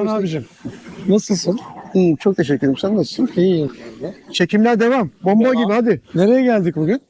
Volkan abicim. Nasılsın? İyiyim çok teşekkür ederim. Sen nasılsın? İyiyim. Çekimler devam. Bomba Devam. gibi hadi. Nereye geldik bugün?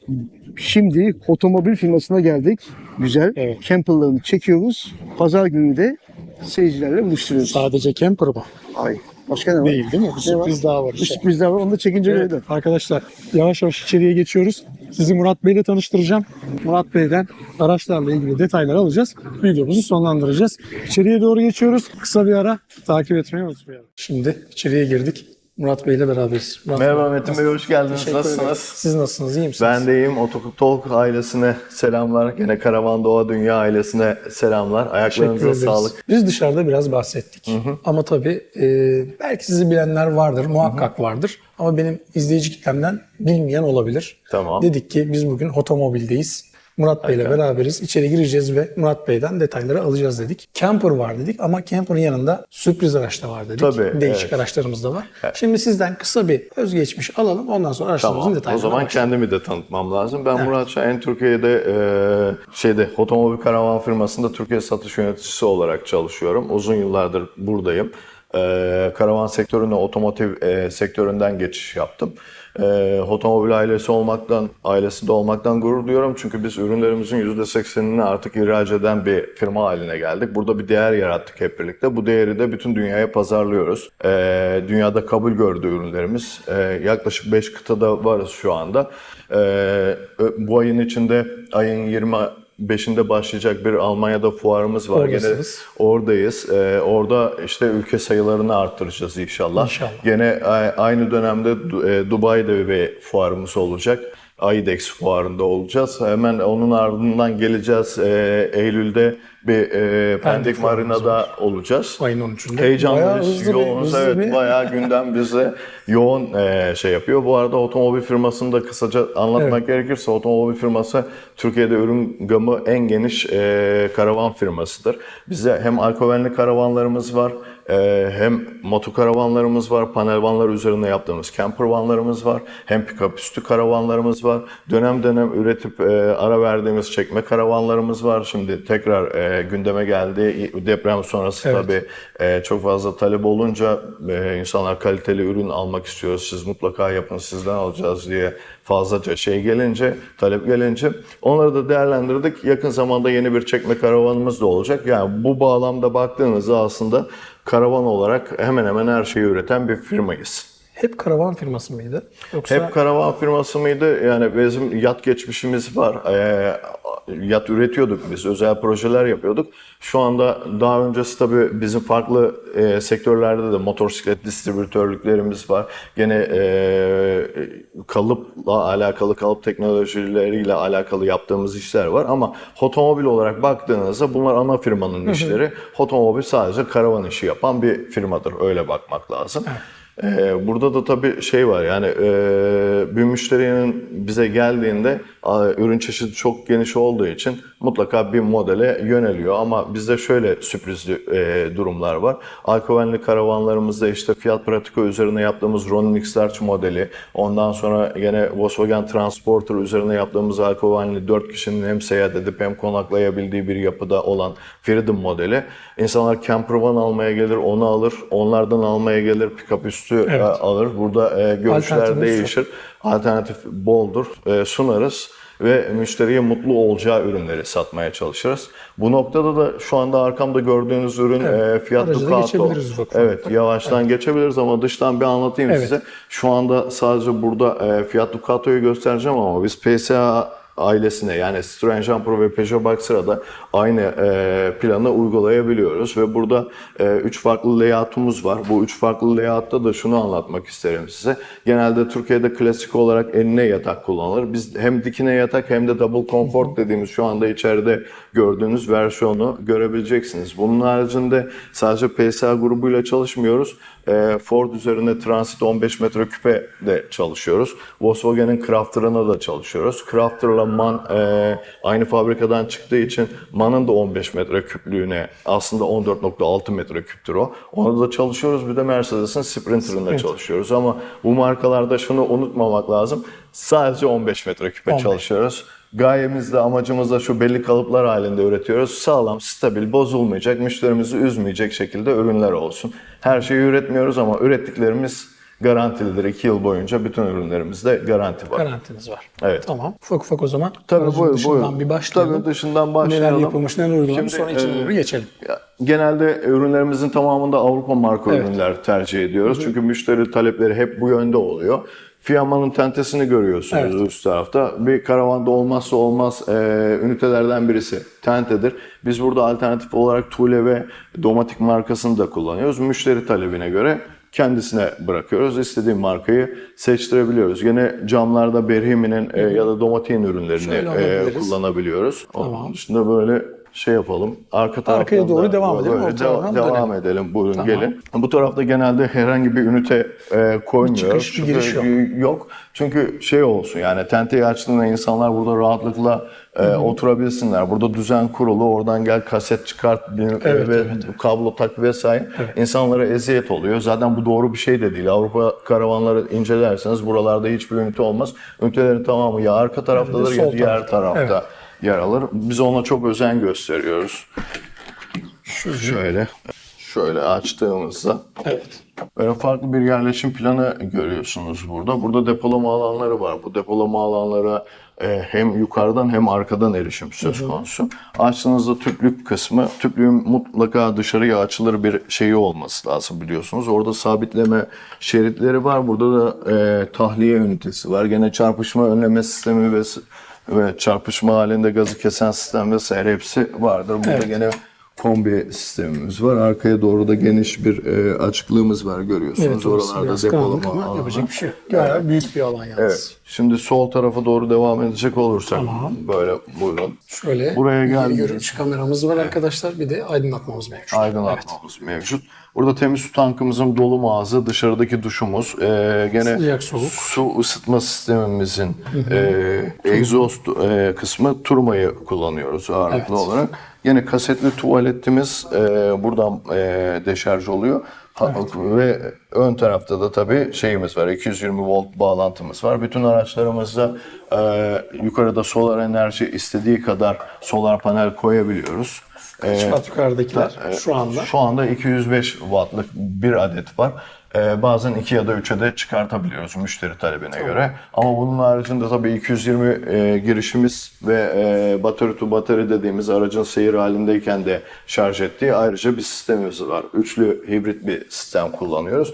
Şimdi otomobil firmasına geldik. Güzel. Evet. Camperlarını çekiyoruz. Pazar günü de seyircilerle buluşturuyoruz. Sadece camper mı? Ay. Başka ne var? Değil değil mi? Bir Ne var? sürpriz daha var. Bir işte. sürpriz daha var. Onu da çekince Evet, evet. arkadaşlar yavaş yavaş içeriye geçiyoruz. Sizi Murat Bey ile tanıştıracağım. Murat Bey'den araçlarla ilgili detayları alacağız. Videomuzu sonlandıracağız. İçeriye doğru geçiyoruz. Kısa bir ara takip etmeyi unutmayalım. Şimdi içeriye girdik. Murat Bey ile beraberiz. Murat Merhaba Metin Bey, hoş geldiniz. Teşekkür ederim. Nasılsınız? Siz nasılsınız? İyi misiniz? Ben de iyiyim. Otokutolk ailesine selamlar. Gene Karavan Doğa Dünya ailesine selamlar. Ayaklarınıza sağlık. Biz dışarıda biraz bahsettik. Ama tabii e, belki sizi bilenler vardır, muhakkak vardır. Ama benim izleyici kitlemden bilmeyen olabilir. Tamam. Dedik ki biz bugün otomobildeyiz. Murat Bey ile beraberiz. İçeri gireceğiz ve Murat Bey'den detayları alacağız dedik. Camper var dedik ama camper'ın yanında sürpriz araç da var dedik. Tabii, Değişik evet. araçlarımız da var. Şimdi sizden kısa bir özgeçmiş alalım. Ondan sonra araçlarımızın Tamam. O detaylarına zaman başlayalım. kendimi de tanıtmam lazım. Ben Murat Şahin Türkiye'de e, şeyde otomobil karavan firmasında Türkiye satış yöneticisi olarak çalışıyorum. Uzun yıllardır buradayım. E, karavan sektörüne otomotiv e, sektöründen geçiş yaptım. E, otomobil ailesi olmaktan, ailesi de olmaktan gurur duyuyorum. Çünkü biz ürünlerimizin %80'ini artık ihraç eden bir firma haline geldik. Burada bir değer yarattık hep birlikte. Bu değeri de bütün dünyaya pazarlıyoruz. E, dünyada kabul gördü ürünlerimiz. E, yaklaşık 5 kıtada varız şu anda. E, bu ayın içinde ayın 20 5'inde başlayacak bir Almanya'da fuarımız var. Gene Oradasınız. oradayız. Ee, orada işte ülke sayılarını arttıracağız inşallah. İnşallah. Gene a- aynı dönemde e, Dubai'de bir fuarımız olacak. AIDEX fuarında olacağız. Hemen onun ardından geleceğiz. Ee, Eylül'de bir e, Pendik Marina'da olacağız. Ayın 13'ünde. Bayağı Heyecanlıyız, bir- yoğunuz. hızlı evet, bir- bayağı gündem bize yoğun e, şey yapıyor. Bu arada otomobil firmasını da kısaca anlatmak gerekirse otomobil firması Türkiye'de ürün gamı en geniş e, karavan firmasıdır. Bize hem alkovenli karavanlarımız var, e, hem motokaravanlarımız var, panel vanlar üzerine yaptığımız camper vanlarımız var, hem pick-up üstü karavanlarımız var. Dönem dönem üretip e, ara verdiğimiz çekme karavanlarımız var. Şimdi tekrar e, gündeme geldi. Deprem sonrası Evet. tabii e, çok fazla talep olunca e, insanlar kaliteli ürün almak istiyor. Siz mutlaka yapın, sizden alacağız diye fazlaca şey gelince, talep gelince onları da değerlendirdik. Yakın zamanda yeni bir çekme karavanımız da olacak. Yani bu bağlamda baktığınızda aslında karavan olarak hemen hemen her şeyi üreten bir firmayız. Hep karavan firması mıydı? Yoksa Hep karavan firması mıydı? Yani bizim yat geçmişimiz var. Ee, yat üretiyorduk biz, özel projeler yapıyorduk. Şu anda daha öncesi tabii bizim farklı e, sektörlerde de motosiklet distribütörlüklerimiz var. Gene e, kalıpla alakalı, kalıp teknolojileriyle alakalı yaptığımız işler var. Ama otomobil olarak baktığınızda bunlar ana firmanın işleri. Otomobil sadece karavan işi yapan bir firmadır. Öyle bakmak lazım. Ee, burada da tabii şey var yani e, bir müşterinin bize geldiğinde ürün çeşidi çok geniş olduğu için mutlaka bir modele yöneliyor ama bizde şöyle sürprizli e, durumlar var. Alkovenli karavanlarımızda işte Fiat Pratico üzerine yaptığımız Ronin X-Large modeli, ondan sonra yine Volkswagen Transporter üzerine yaptığımız Alkovenli 4 kişinin hem seyahat edip hem konaklayabildiği bir yapıda olan Freedom modeli. İnsanlar camper van almaya gelir, onu alır. Onlardan almaya gelir, pick-up üstü e, alır. Burada e, görüşler değişir. Alternatif boldur. E, sunarız ve müşteriye mutlu olacağı ürünleri satmaya çalışırız. Bu noktada da şu anda arkamda gördüğünüz ürün e, Ducato. geçebiliriz ufak ufak. Evet, yavaştan geçebiliriz ama dıştan bir anlatayım Evet. size. Şu anda sadece burada e, Fiat Ducato'yu göstereceğim ama biz PSA ailesine yani Citroen Jumpers ve Peugeot Boxer'a da aynı e, planı uygulayabiliyoruz ve burada e, üç farklı layout'umuz var. Bu üç farklı layout'ta da şunu anlatmak isterim size. Genelde Türkiye'de klasik olarak enine yatak kullanılır. Biz hem dikine yatak hem de double comfort dediğimiz şu anda içeride gördüğünüz versiyonu görebileceksiniz. Bunun haricinde sadece PSA grubuyla çalışmıyoruz. E, Ford üzerine Transit 15 metre küpe de çalışıyoruz. Volkswagen'in Crafter'ına da çalışıyoruz. Crafter'la MAN e, aynı fabrikadan çıktığı için MAN'ın da 15 metre küplüğüne aslında 14.6 metre küptür o. Ona da çalışıyoruz. Bir de Mercedes'in Sprinter'ında çalışıyoruz. Ama bu markalarda şunu unutmamak lazım. Sadece 15 metre küpe 15. çalışıyoruz. Gayemiz de amacımız da şu belli kalıplar halinde üretiyoruz. Sağlam, stabil, bozulmayacak, müşterimizi üzmeyecek şekilde ürünler olsun. Her şeyi üretmiyoruz ama ürettiklerimiz garantilidir. 2 yıl boyunca bütün ürünlerimizde garanti var. Garantiniz var. Evet. Tamam. Ufak ufak o zaman Tabii buyurun, dışından buyurun. bir başlayalım. Tabii dışından başlayalım. Neler yapılmış, neler uygulanmış Şimdi, sonra içine e, doğru geçelim. Genelde ürünlerimizin tamamında Avrupa marka Evet. ürünler tercih ediyoruz. Çünkü müşteri talepleri hep bu yönde oluyor. Fiyamanın tentesini görüyorsunuz Evet. üst tarafta. Bir karavanda olmazsa olmaz e, ünitelerden birisi tentedir. Biz burada alternatif olarak Thule ve Domatic markasını da kullanıyoruz. Müşteri talebine göre kendisine bırakıyoruz. İstediği markayı seçtirebiliyoruz. Yine camlarda Berhimi'nin e, ya da Domatic'in ürünlerini e, kullanabiliyoruz. Onun Tamam. dışında böyle şey yapalım. Arka taraftan Arkaya doğru da devam edelim, ortadan devam dönelim. edelim. Buyurun Tamam. gelin. Bu tarafta genelde herhangi bir ünite e, koymuyoruz. çıkış, bir giriş yok. yok. Çünkü şey olsun yani tenteyi açtığında insanlar burada rahatlıkla e, oturabilsinler. Burada düzen kurulu. Oradan gel kaset çıkart Evet, ve evet, kablo tak vesaire. İnsanlara eziyet oluyor. Zaten bu doğru bir şey de değil. Avrupa karavanları incelerseniz buralarda hiçbir ünite olmaz. Ünitelerin tamamı ya arka taraftadır ya sol diğer tarafta. tarafta Evet. Yer alır. Biz ona çok özen gösteriyoruz. Şöyle şöyle açtığımızda Evet. böyle farklı bir yerleşim planı görüyorsunuz burada. Burada depolama alanları var. Bu depolama alanlara e, hem yukarıdan hem arkadan erişim söz konusu. Açtığınızda tüplük kısmı, tüplüğün mutlaka dışarıya açılır bir şeyi olması lazım biliyorsunuz. Orada sabitleme şeritleri var. Burada da e, tahliye ünitesi var. Gene çarpışma önleme sistemi ve ve çarpışma halinde gazı kesen sistem vesaire hepsi vardır. Burada Evet. gene kombi sistemimiz var. Arkaya doğru da geniş bir e, açıklığımız var görüyorsunuz. Evet, Oralarda depolama ama alanı. yapacak bir şey yok. Gayet büyük bir alan yalnız. Evet. Şimdi sol tarafa doğru devam edecek olursak böyle buyurun. Şöyle Buraya geldik. görüntü kameramız var arkadaşlar. Bir de aydınlatmamız mevcut. Aydınlatmamız mevcut. Burada temiz su tankımızın dolum ağzı, dışarıdaki duşumuz, e, gene Sıcak soğuk. su ısıtma sistemimizin e, egzoz e, kısmı turmayı kullanıyoruz ağırlıklı Evet. olarak. Yine kasetli tuvaletimiz e, buradan e, deşarj oluyor. Ha- Ve ön tarafta da tabii şeyimiz var, 220 volt bağlantımız var. Bütün araçlarımızda e, yukarıda solar enerji istediği kadar solar panel koyabiliyoruz. E, Kaç watt yukarıdakiler şu anda? şu anda 205 wattlık bir adet var. Ee, bazen 2 ya da 3'e de çıkartabiliyoruz müşteri talebine göre. Ama bunun haricinde tabii 220 e, girişimiz ve e, battery to battery dediğimiz aracın seyir halindeyken de şarj ettiği ayrıca bir sistemimiz var. Üçlü hibrit bir sistem kullanıyoruz.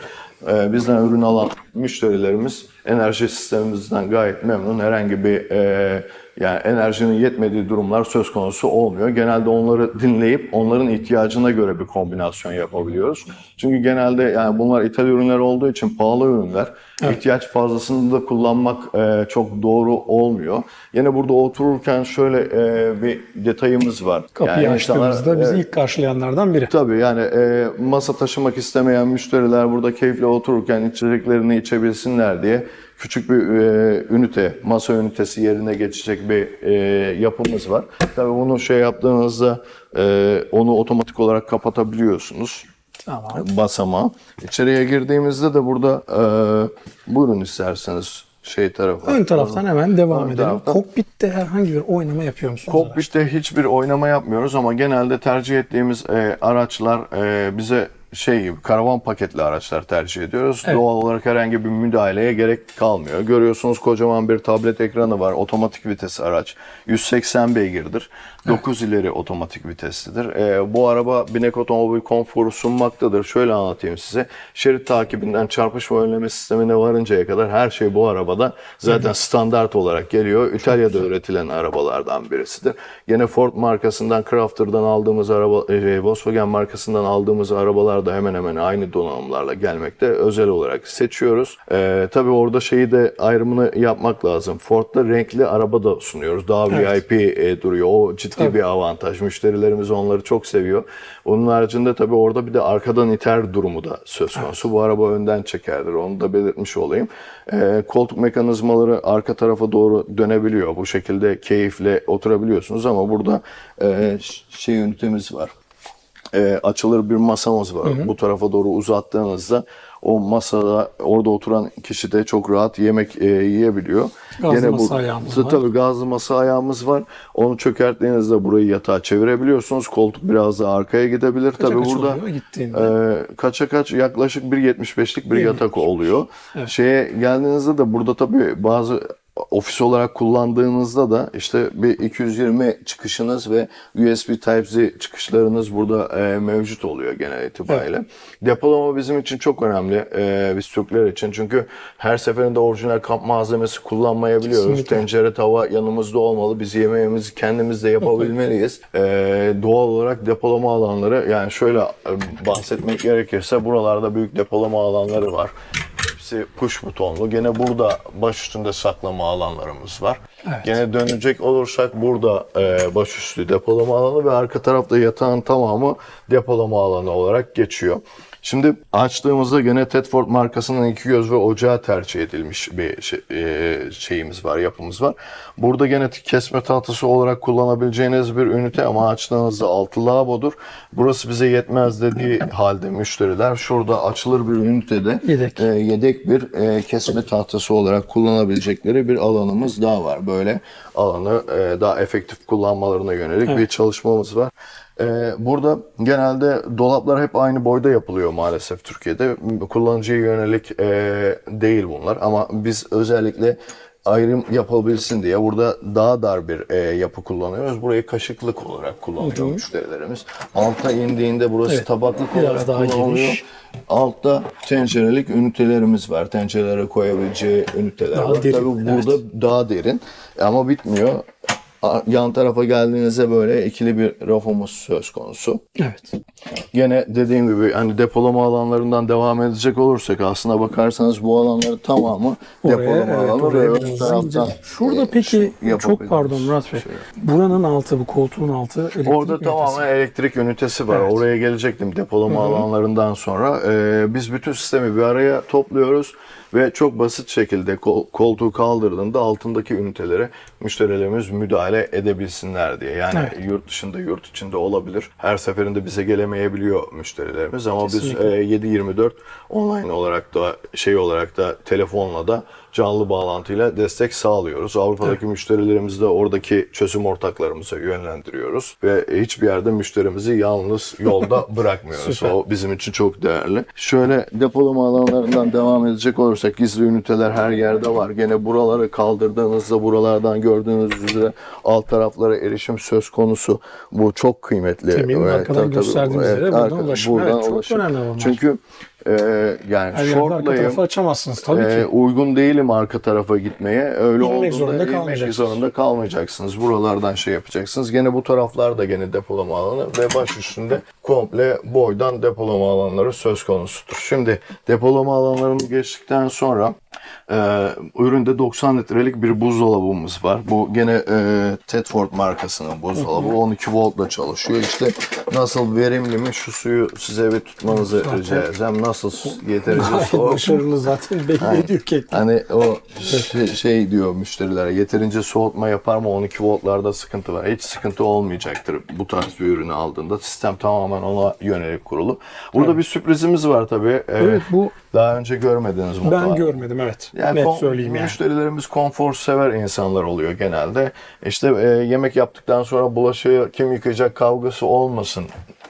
Ee, bizden ürün alan müşterilerimiz enerji sistemimizden gayet memnun. Herhangi bir e, yani enerjinin yetmediği durumlar söz konusu olmuyor. Genelde onları dinleyip onların ihtiyacına göre bir kombinasyon yapabiliyoruz. Çünkü genelde yani bunlar ithal ürünler olduğu için pahalı ürünler. İhtiyaç fazlasını da kullanmak e, çok doğru olmuyor. Yine burada otururken şöyle e, bir detayımız var. Kapıyı Yani insanlar- açtığımızda bizi Evet. ilk karşılayanlardan biri. Tabii yani e, masa taşımak istemeyen müşteriler burada keyifle otururken içeceklerini içebilsinler diye küçük bir e, ünite, masa ünitesi yerine geçecek bir e, yapımız var. Tabii bunu şey yaptığınızda e, onu otomatik olarak kapatabiliyorsunuz Tamam. basamağı. İçeriye girdiğimizde de burada e, buyurun isterseniz şey tarafa. Ön taraftan hemen devam Ön edelim. taraftan. Kokpitte herhangi bir oynama yapıyor musunuz? Kokpitte hiçbir oynama yapmıyoruz ama genelde tercih ettiğimiz e, araçlar e, bize şey gibi karavan paketli araçlar tercih ediyoruz. Evet. Doğal olarak herhangi bir müdahaleye gerek kalmıyor. Görüyorsunuz kocaman bir tablet ekranı var. Otomatik vites araç. 180 beygirdir. 9 ileri otomatik viteslidir. E, bu araba binek otomobil konforu sunmaktadır. Şöyle anlatayım size. Şerit takibinden çarpışma önleme sistemine varıncaya kadar her şey bu arabada zaten standart olarak geliyor. İtalya'da üretilen arabalardan birisidir. Yine Ford markasından, Crafter'dan aldığımız araba, e, Volkswagen markasından aldığımız arabalar da hemen hemen aynı donanımlarla gelmekte. Özel olarak seçiyoruz. E, tabii orada şeyi de ayrımını yapmak lazım. Ford'da renkli araba da sunuyoruz. Daha Evet. VIP e, duruyor. O ciddi Tabii. bir avantaj. Müşterilerimiz onları çok seviyor. Onun haricinde tabii orada bir de arkadan iter durumu da söz konusu. Bu araba önden çekerdir. Onu da belirtmiş olayım. E, koltuk mekanizmaları arka tarafa doğru dönebiliyor. Bu şekilde keyifle oturabiliyorsunuz ama burada e, şey ünitemiz var. E, açılır bir masamız var. Bu tarafa doğru uzattığınızda o masada orada oturan kişi de çok rahat yemek e, yiyebiliyor. Gazlı masa ayağımız var. Tabii gazlı masa ayağımız var. Onu çökerttiğinizde burayı yatağa çevirebiliyorsunuz. Koltuk biraz da arkaya gidebilir. Kaça tabii kaç burada oluyor e, kaça kaç yaklaşık 1.75'lik bir yatak 1.75. oluyor. Evet. Şeye geldiğinizde de burada tabii bazı ofis olarak kullandığınızda da işte bir 220 çıkışınız ve USB Type-C çıkışlarınız burada e, mevcut oluyor genel itibariyle. Depolama bizim için çok önemli e, biz Türkler için çünkü her seferinde orijinal kamp malzemesi kullanmayabiliyoruz. Kesinlikle. Tencere, tava yanımızda olmalı. Biz yemeğimizi kendimiz de yapabilmeliyiz. E, doğal olarak depolama alanları yani şöyle e, bahsetmek gerekirse buralarda büyük depolama alanları var. Hepsi push butonlu. Gene burada baş üstünde saklama alanlarımız var. Evet. Gene dönecek olursak burada e, başüstü depolama alanı ve arka tarafta yatağın tamamı depolama alanı olarak geçiyor. Şimdi açtığımızda gene Tedford markasının iki göz ve ocağı tercih edilmiş bir şey- e, şeyimiz var, yapımız var. Burada gene kesme tahtası olarak kullanabileceğiniz bir ünite ama açtığınızda altı lavabodur. Burası bize yetmez dediği halde müşteriler şurada açılır bir ünitede Yedek. e, yedek bir e, kesme tahtası olarak kullanabilecekleri bir alanımız daha var. Böyle alanı e, daha efektif kullanmalarına yönelik bir çalışmamız var. E, burada genelde dolaplar hep aynı boyda yapılıyor maalesef Türkiye'de. Kullanıcıya yönelik e, değil bunlar ama biz özellikle ayrım yapabilsin diye burada daha dar bir e, yapı kullanıyoruz. Burayı kaşıklık olarak kullanıyor müşterilerimiz. Alta indiğinde burası Evet, tabaklık biraz olarak daha kullanılıyor. geniş. Altta tencerelik ünitelerimiz var. Tencerelere koyabileceği üniteler Daha var. derin, Tabii burada daha derin ama bitmiyor. Yan tarafa geldiğinizde böyle ikili bir rafımız söz konusu. Evet. Gene dediğim gibi hani depolama alanlarından devam edecek olursak aslında bakarsanız bu alanların tamamı Oraya, depolama evet, alanı oraya biraz taraftan. Şurada e, peki şey çok pardon Murat Bey. Buranın altı bu koltuğun altı elektrik Orada ünitesi. tamamen elektrik ünitesi var. Evet. Oraya gelecektim depolama alanlarından sonra. Ee, biz bütün sistemi bir araya topluyoruz ve çok basit şekilde kol- koltuğu kaldırdığında altındaki ünitelere müşterilerimiz müdahale edebilsinler diye. Yani Evet. yurt dışında, yurt içinde olabilir. Her seferinde bize gelemeyebiliyor müşterilerimiz ama Kesinlikle. biz e, 7-24 online olarak da şey olarak da telefonla da canlı bağlantıyla destek sağlıyoruz. Avrupa'daki müşterilerimizi de oradaki çözüm ortaklarımıza yönlendiriyoruz ve hiçbir yerde müşterimizi yalnız yolda bırakmıyoruz. O bizim için çok değerli. Şöyle depolama alanlarından devam edecek olursak gizli üniteler her yerde var. Gene buraları kaldırdığınızda buralardan gördüğünüz üzere alt taraflara erişim söz konusu. Bu çok kıymetli. Temin Evet, arkadan tabii, gösterdiğiniz Evet, yere buradan arka- ulaşım. buradan Evet, çok ulaşım. önemli bunlar. Çünkü e, yani Her yerde arka açamazsınız tabii Ee, ki. uygun değilim arka tarafa gitmeye. Öyle İnmek olduğunda zorunda kalmayacaksınız. zorunda kalmayacaksınız. Buralardan şey yapacaksınız. Gene bu taraflar da gene depolama alanı ve baş üstünde komple boydan depolama alanları söz konusudur. Şimdi depolama alanlarını geçtikten sonra e, üründe 90 litrelik bir buzdolabımız var. Bu gene e, Tedford markasının buzdolabı. 12 voltla çalışıyor. İşte nasıl verimli mi şu suyu size bir tutmanızı rica edeceğim. Nasıl yeterince soğuk başarılı zaten belli ediyor ki. Hani o şey, şey diyor müşterilere yeterince soğutma yapar mı 12 voltlarda sıkıntı var. Hiç sıkıntı olmayacaktır bu tarz bir ürünü aldığında. Sistem tamamen ona yönelik kurulu. Burada bir sürprizimiz var tabii. Ee, Evet bu Daha önce görmediniz mutlaka. ben görmedim evet. Yani Net söyleyeyim yani. Müşterilerimiz konfor sever insanlar oluyor genelde. İşte e, yemek yaptıktan sonra bulaşığı kim yıkayacak kavgası olmasın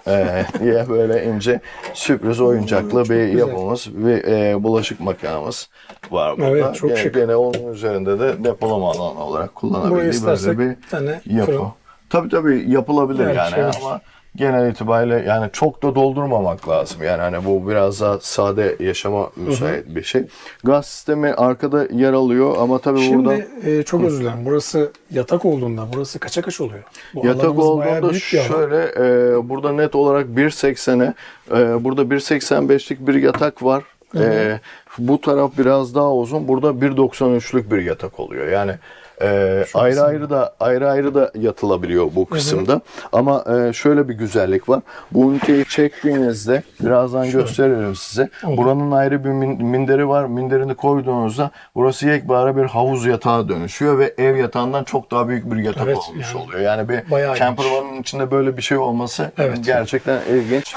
e, diye böyle ince sürpriz oyuncaklı bir güzel. yapımız bir e, bulaşık makinamız var burada. Evet, çok gene, şık. gene onun üzerinde de depolama alanı olarak kullanabildiği böyle bir bir yapı. fırın. Tabii tabii yapılabilir Evet, yani şey var. Genel itibariyle yani çok da doldurmamak lazım. Yani hani bu biraz daha sade yaşama müsait bir şey. Gaz sistemi arkada yer alıyor ama tabii burada Şimdi e, çok özür dilerim. Burası yatak olduğunda burası kaça kaç oluyor? Bu yatak alanımız bayağı olduğunda büyük bir alan. şöyle e, burada net olarak 1.80'e e, burada 1.85'lik bir yatak var. E, bu taraf biraz daha uzun. Burada 1.93'lük bir yatak oluyor. Yani e, ayrı ayrı da ayrı ayrı da yatılabiliyor bu kısımda. Ama e, şöyle bir güzellik var. Bu üniteyi çektiğinizde birazdan gösteririm size. Buranın ayrı bir min- minderi var. Minderini koyduğunuzda burası yekbare bir havuz yatağı dönüşüyor ve ev yatağından çok daha büyük bir yatak Evet, olmuş yani oluyor. Yani bir camper van'ın içinde böyle bir şey olması Evet. gerçekten ilginç.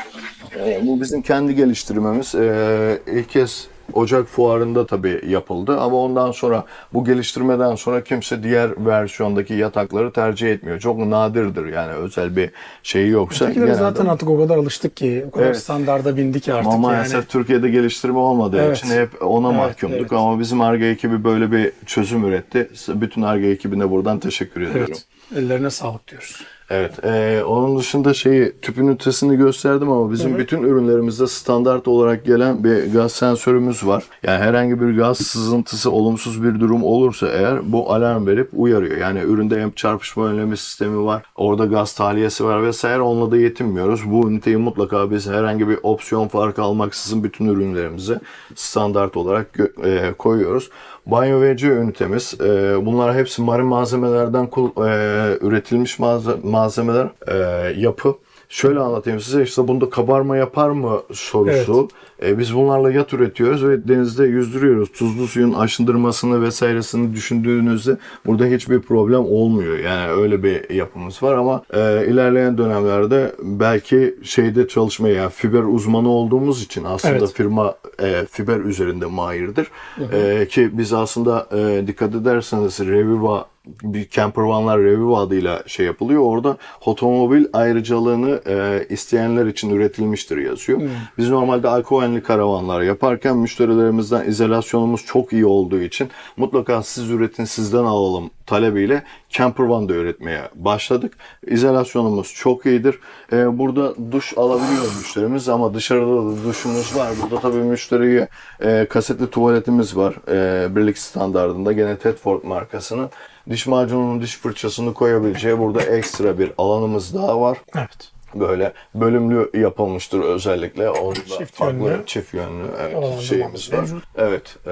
Ee, bu bizim kendi geliştirmemiz. Ee, ilk kez Ocak fuarında tabii yapıldı ama ondan sonra bu geliştirmeden sonra kimse diğer versiyondaki yatakları tercih etmiyor. Çok nadirdir yani özel bir şey yoksa. Ötekilere zaten artık o kadar alıştık ki, o kadar Evet. standarda bindik artık ama yani. maalesef Türkiye'de geliştirme olmadığı Evet. için hep ona Evet, mahkumduk. evet. Ama bizim ARGE ekibi böyle bir çözüm üretti. Bütün ARGE ekibine buradan teşekkür ediyorum. Evet. Ellerine sağlık diyoruz. Evet. eee, onun dışında şeyi tüp ünitesini gösterdim ama bizim bütün ürünlerimizde standart olarak gelen bir gaz sensörümüz var. Yani herhangi bir gaz sızıntısı olumsuz bir durum olursa eğer bu alarm verip uyarıyor. Yani üründe hem çarpışma önleme sistemi var, orada gaz tahliyesi var vesaire. Onunla da yetinmiyoruz. Bu üniteyi mutlaka biz herhangi bir opsiyon farkı almaksızın bütün ürünlerimize standart olarak eee, koyuyoruz. Banyo WC ünitemiz. eee, bunlar hepsi marin malzemelerden kul- eee, üretilmiş malze- malzemeler. eee, yapı. Şöyle anlatayım size işte bunda kabarma yapar mı sorusu. E, biz bunlarla yat üretiyoruz ve denizde yüzdürüyoruz. Tuzlu suyun aşındırmasını vesairesini düşündüğünüzde burada hiçbir problem olmuyor. Yani öyle bir yapımız var ama e, ilerleyen dönemlerde belki şeyde çalışmaya yani fiber uzmanı olduğumuz için aslında Evet. firma e, fiber üzerinde mahirdir. E, ki biz aslında e, dikkat ederseniz Reviva bir camper vanlar Reviva adıyla şey yapılıyor. Orada otomobil ayrıcalığını e, isteyenler için üretilmiştir yazıyor. Biz normalde alkovenli karavanlar yaparken müşterilerimizden izolasyonumuz çok iyi olduğu için mutlaka siz üretin sizden alalım talebiyle camper van da üretmeye başladık. İzolasyonumuz çok iyidir. E, burada duş alabiliyor müşterimiz ama dışarıda da duşumuz var. Burada tabii müşteriye e, kasetli tuvaletimiz var. E, birlik standartında gene Tedford markasının. Diş macununun diş fırçasını koyabileceği burada ekstra bir alanımız daha var. Evet. Böyle bölümlü yapılmıştır özellikle. Orada Çift farklı yönlü. çift yönlü evet, şeyimiz var. mevcut. Evet. e,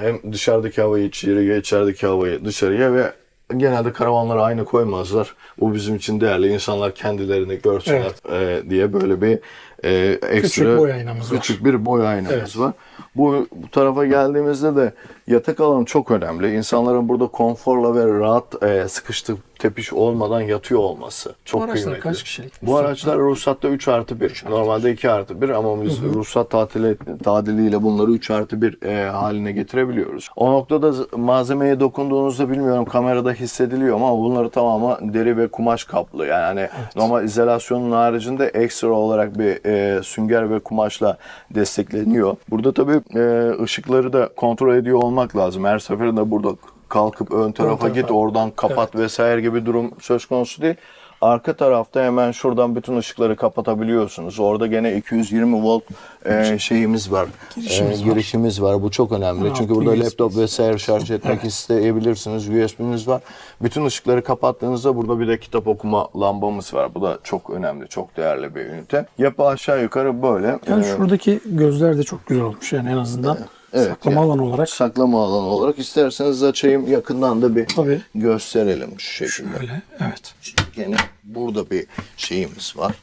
hem dışarıdaki havayı içeriye, içerideki havayı dışarıya ve genelde karavanları aynı koymazlar. Bu bizim için değerli. İnsanlar kendilerini görsünler e, diye böyle bir e, ekstra Küçük boy aynamız var. küçük bir boy aynamız Evet. var. Bu, bu tarafa geldiğimizde de yatak alanı çok önemli. İnsanların burada konforla ve rahat e, sıkıştık tepiş olmadan yatıyor olması çok Bu araçlar kıymetli. kaç kişilik? Bu araçlar ruhsatta 3 artı 1. Normalde 2 artı 1 ama biz ruhsat tatili, tadiliyle bunları 3 artı 1 e, haline getirebiliyoruz. O noktada malzemeye dokunduğunuzda bilmiyorum kamerada hissediliyor ama bunları tamamı deri ve kumaş kaplı. Yani normal izolasyonun haricinde ekstra olarak bir e, sünger ve kumaşla destekleniyor. Burada tabii e, ışıkları da kontrol ediyor olmak lazım. Her seferinde burada kalkıp ön tarafa tarafa. git oradan kapat vesaire gibi durum söz konusu değil. Arka tarafta hemen şuradan bütün ışıkları kapatabiliyorsunuz. Orada gene 220 volt e, şeyimiz var. Girişimiz E, var. girişimiz var. Bu çok önemli. Çünkü burada USB. laptop vesaire şarj etmek isteyebilirsiniz. USB'miz var. Bütün ışıkları kapattığınızda burada bir de kitap okuma lambamız var. Bu da çok önemli, çok değerli bir ünite. Yapı aşağı yukarı böyle. Yani E, şuradaki gözler de çok güzel olmuş yani en azından. Evet, Saklama yani alanı olarak. saklama alanı olarak isterseniz açayım yakından da bir Tabii. gösterelim şu şekilde. Öyle. Evet. Gene burada bir şeyimiz var.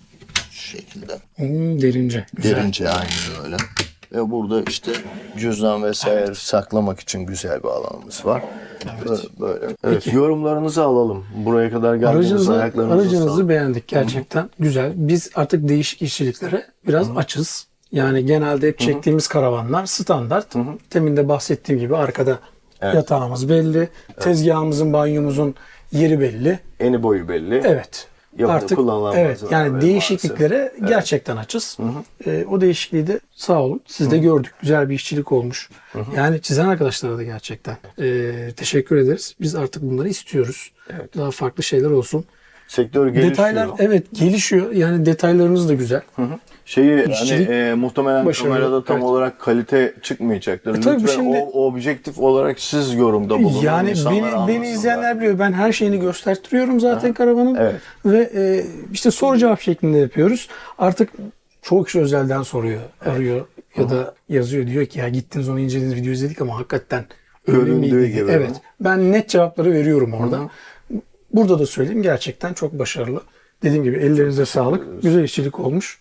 Şu şekilde. Hmm, derince. Güzel. Derince aynı öyle. Ve burada işte cüzdan vesaire saklamak için güzel bir alanımız var. Böyle. böyle. Evet, yorumlarınızı alalım. Buraya kadar geldiniz. Aracınızı, ayaklarınızı aracınızı sağlık. beğendik gerçekten. Güzel. Biz artık değişik işçiliklere biraz açız. Yani genelde hep çektiğimiz karavanlar standart. Temin de bahsettiğim gibi arkada yatağımız belli. Tezgahımızın, banyomuzun yeri belli. Eni boyu belli. Evet. Yapıda Artık kullanılan evet yani var değişikliklere gerçekten açız. Ee, o değişikliği de sağ olun. Siz de gördük. Güzel bir işçilik olmuş. Yani çizen arkadaşlara da gerçekten ee, teşekkür ederiz. Biz artık bunları istiyoruz. Daha farklı şeyler olsun. Sektör gelişiyor. Detaylar evet gelişiyor. Yani detaylarınız da güzel. Şeyi hani İşçilik e, muhtemelen başarılı, kamerada tam evet. olarak kalite çıkmayacaktır. E, tabii şimdi- o objektif olarak siz yorumda bulunun. Yani beni, beni izleyenler biliyor. Ben her şeyini göstertiriyorum zaten karavanın. Evet. Ve e, işte soru cevap şeklinde yapıyoruz. Artık çok kişi özelden soruyor, arıyor ya da yazıyor diyor ki ya gittiniz onu incelediğiniz video izledik ama hakikaten Göründüğü gibi Evet. mi? Ben net cevapları veriyorum orada. Burada da söyleyeyim gerçekten çok başarılı. Dediğim gibi ellerinize sağlık. Güzel işçilik olmuş.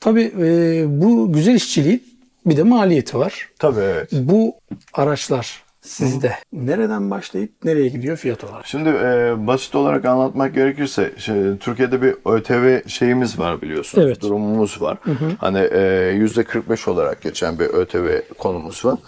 Tabii e, bu güzel işçiliğin bir de maliyeti var. Tabii evet. Bu araçlar sizde. Nereden başlayıp nereye gidiyor fiyat olarak? Şimdi e, basit olarak anlatmak gerekirse şey, Türkiye'de bir ÖTV şeyimiz var biliyorsunuz. Evet. Durumumuz var. Hani e, yüzde 45 olarak geçen bir ÖTV konumuz var.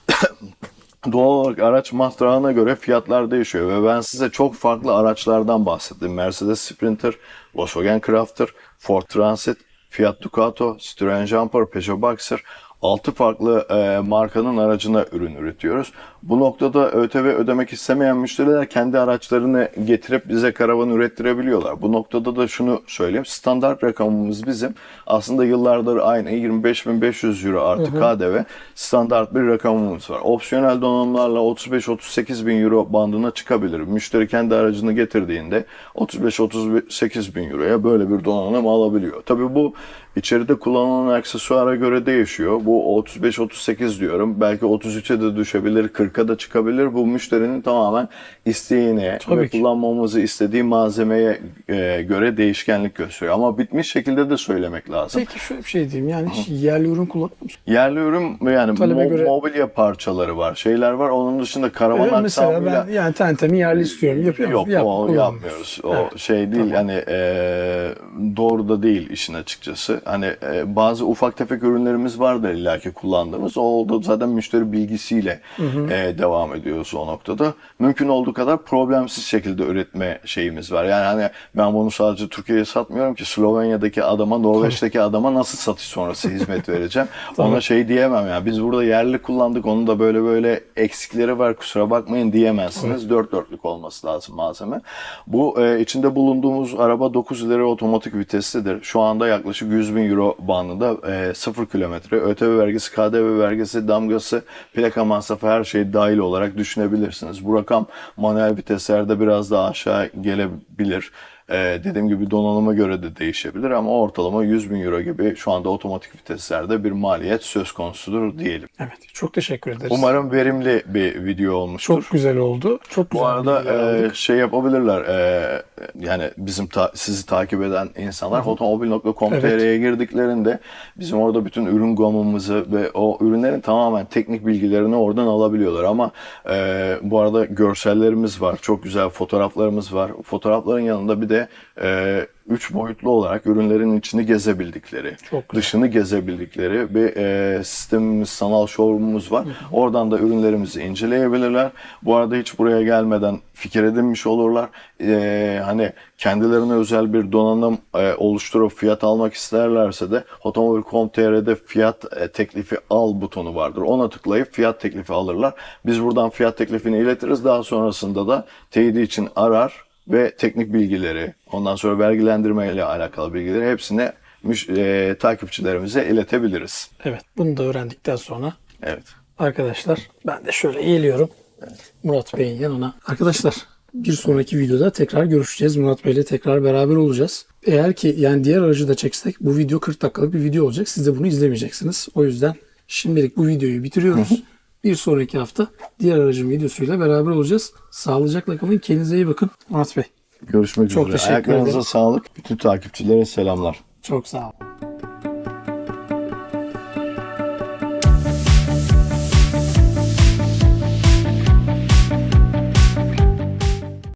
Doğal olarak araç matrağına göre fiyatlar değişiyor ve ben size çok farklı araçlardan bahsettim. Mercedes Sprinter, Volkswagen Crafter, Ford Transit, Fiat Ducato, Citroen Jumper, Peugeot Boxer 6 farklı e, markanın aracına ürün üretiyoruz. Bu noktada ÖTV ödemek istemeyen müşteriler kendi araçlarını getirip bize karavan ürettirebiliyorlar. Bu noktada da şunu söyleyeyim. Standart rakamımız bizim aslında yıllardır aynı 25.500 euro artı KDV standart bir rakamımız var. Opsiyonel donanımlarla 35-38 bin euro bandına çıkabilir. Müşteri kendi aracını getirdiğinde 35-38 bin euroya böyle bir donanım alabiliyor. Tabii bu içeride kullanılan aksesuara göre değişiyor. Bu 35-38 diyorum. Belki 33'e de düşebilir, 40'a da çıkabilir. Bu müşterinin tamamen isteğine Tabii ve ki. kullanmamızı istediği malzemeye e, göre değişkenlik gösteriyor. Ama bitmiş şekilde de söylemek lazım. Peki şöyle bir şey diyeyim. Yani hiç yerli ürün kullanıyor musun? Yerli ürün yani Talebe mo- göre- mobilya parçaları var, şeyler var. Onun dışında karavan Ee, mesela aksamıyla ben yani tentemi yerli istiyorum. Yapıyor Yok musun? Yap, o yapmıyoruz. O Evet. şey değil yani e, doğru da değil işin açıkçası. Hani e, bazı ufak tefek ürünlerimiz vardır illaki kullandığımız. O da zaten müşteri bilgisiyle e, devam ediyoruz o noktada. Mümkün olduğu kadar problemsiz şekilde üretme şeyimiz var. Yani hani ben bunu sadece Türkiye'ye satmıyorum ki Slovenya'daki adama, Norveç'teki adama nasıl satış sonrası hizmet vereceğim. Ona şey diyemem yani. Biz burada yerli kullandık. Onun da böyle böyle eksikleri var. Kusura bakmayın diyemezsiniz. Dört dörtlük olması lazım malzeme. Bu e, içinde bulunduğumuz araba 9 ileri otomatik viteslidir. Şu anda yaklaşık 100 bin euro bandında e, 0 kilometre. ÖTV vergisi, KDV vergisi, damgası, plaka masrafı her şey dahil olarak düşünebilirsiniz. Bu rakam manuel viteslerde biraz daha aşağı gelebilir. Ee, dediğim gibi donanıma göre de değişebilir ama ortalama 100 bin euro gibi şu anda otomatik viteslerde bir maliyet söz konusudur diyelim. Evet. Çok teşekkür ederiz. Umarım verimli bir video olmuştur. Çok güzel oldu. Çok güzel. Bu arada aldık. e, şey yapabilirler e, yani bizim ta- sizi takip eden insanlar otomobil.com.tr'ye girdiklerinde bizim orada bütün ürün gamımızı ve o ürünlerin tamamen teknik bilgilerini oradan alabiliyorlar. Ama e, bu arada görsellerimiz var çok güzel fotoğraflarımız var. Fotoğrafların yanında bir de e, üç boyutlu olarak ürünlerin içini gezebildikleri, Çok güzel. dışını gezebildikleri bir e, sistemimiz, sanal showroom'umuz var. Oradan da ürünlerimizi inceleyebilirler. Bu arada hiç buraya gelmeden fikir edinmiş olurlar. E, hani kendilerine özel bir donanım e, oluşturup fiyat almak isterlerse de otomobil.com.tr'de fiyat e, teklifi al butonu vardır. Ona tıklayıp fiyat teklifi alırlar. Biz buradan fiyat teklifini iletiriz. Daha sonrasında da teyidi için arar ve teknik bilgileri, ondan sonra vergilendirme ile alakalı bilgileri hepsini müş- e, takipçilerimize iletebiliriz. Evet. Bunu da öğrendikten sonra Evet. Arkadaşlar ben de şöyle geliyorum Murat Bey'in yanına. Arkadaşlar bir sonraki videoda tekrar görüşeceğiz. Murat Bey ile tekrar beraber olacağız. Eğer ki yani diğer aracı da çeksek bu video 40 dakikalık bir video olacak. Siz de bunu izlemeyeceksiniz. O yüzden şimdilik bu videoyu bitiriyoruz. bir sonraki hafta diğer aracın videosuyla beraber olacağız. Sağlıcakla kalın. Kendinize iyi bakın. Murat Bey Görüşmek Çok üzere. teşekkür Ayaklarınıza ederim. sağlık. Bütün takipçilere selamlar. çok sağ olun.